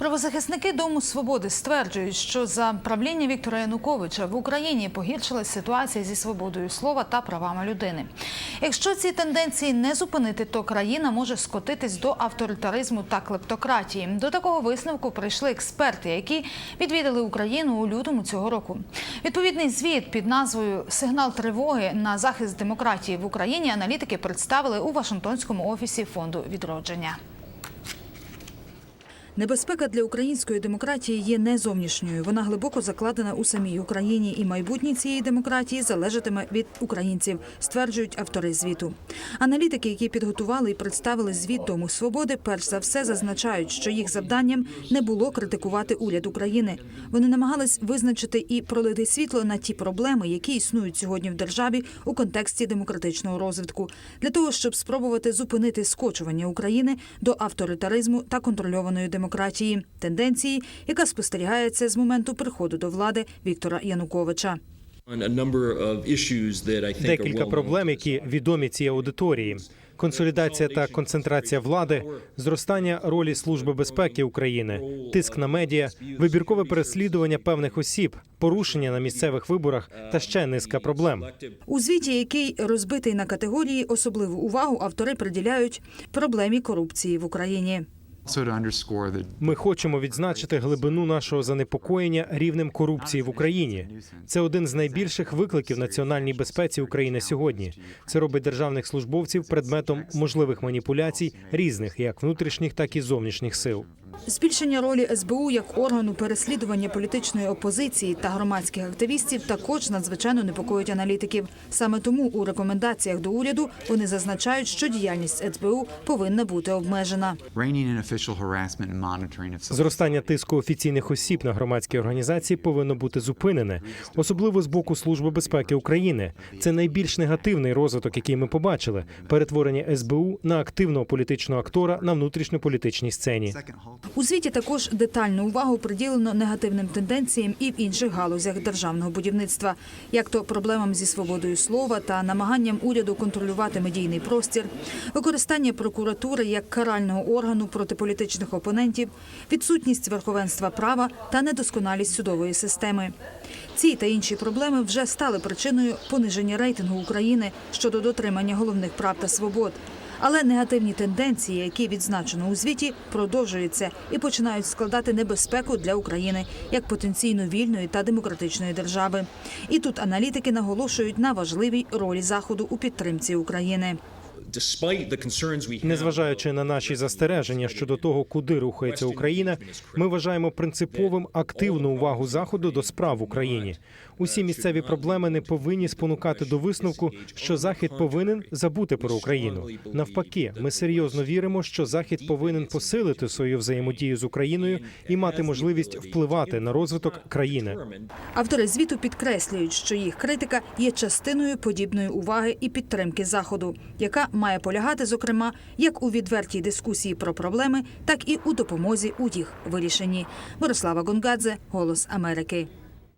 Правозахисники Дому свободи стверджують, що за правління Віктора Януковича в Україні погіршилась ситуація зі свободою слова та правами людини. Якщо ці тенденції не зупинити, то країна може скотитись до авторитаризму та клептократії. До такого висновку прийшли експерти, які відвідали Україну у лютому цього року. Відповідний звіт під назвою Сигнал тривоги на захист демократії в Україні аналітики представили у Вашингтонському офісі фонду відродження. Небезпека для української демократії є не зовнішньою. Вона глибоко закладена у самій Україні, і майбутнє цієї демократії залежатиме від українців, стверджують автори звіту. Аналітики, які підготували і представили звіт Дому свободи, перш за все зазначають, що їх завданням не було критикувати уряд України. Вони намагались визначити і пролити світло на ті проблеми, які існують сьогодні в державі у контексті демократичного розвитку, для того, щоб спробувати зупинити скочування України до авторитаризму та контрольованої демократії, тенденції, яка спостерігається з моменту приходу до влади Віктора Януковича. Декілька проблем, які відомі цій аудиторії: консолідація та концентрація влади, зростання ролі Служби безпеки України, тиск на медіа, вибіркове переслідування певних осіб, порушення на місцевих виборах та ще низка проблем. У звіті, який розбитий на категорії, особливу увагу автори приділяють проблемі корупції в Україні. Ми хочемо відзначити глибину нашого занепокоєння рівнем корупції в Україні. Це один з найбільших викликів національній безпеці України сьогодні. Це робить державних службовців предметом можливих маніпуляцій різних, як внутрішніх, так і зовнішніх сил. Збільшення ролі СБУ як органу переслідування політичної опозиції та громадських активістів також надзвичайно непокоїть аналітиків. Саме тому у рекомендаціях до уряду вони зазначають, що діяльність СБУ повинна бути обмежена. Зростання тиску офіційних осіб на громадські організації повинно бути зупинене, особливо з боку Служби безпеки України. Це найбільш негативний розвиток, який ми побачили: перетворення СБУ на активного політичного актора на внутрішньополітичній сцені. У звіті також детальну увагу приділено негативним тенденціям і в інших галузях державного будівництва, як то проблемам зі свободою слова та намаганням уряду контролювати медійний простір, використання прокуратури як карального органу проти політичних опонентів, відсутність верховенства права та недосконалість судової системи. Ці та інші проблеми вже стали причиною пониження рейтингу України щодо дотримання головних прав та свобод. Але негативні тенденції, які відзначено у звіті, продовжуються і починають складати небезпеку для України як потенційно вільної та демократичної держави. І тут аналітики наголошують на важливій ролі заходу у підтримці України. Незважаючи на наші застереження щодо того, куди рухається Україна, ми вважаємо принциповим активну увагу заходу до справ в Україні. Усі місцеві проблеми не повинні спонукати до висновку, що захід повинен забути про Україну. Навпаки, ми серйозно віримо, що захід повинен посилити свою взаємодію з Україною і мати можливість впливати на розвиток країни. Автори звіту підкреслюють, що їх критика є частиною подібної уваги і підтримки заходу, яка має полягати, зокрема, як у відвертій дискусії про проблеми, так і у допомозі у їх вирішенні. Мирослава Гонгадзе, Голос Америки.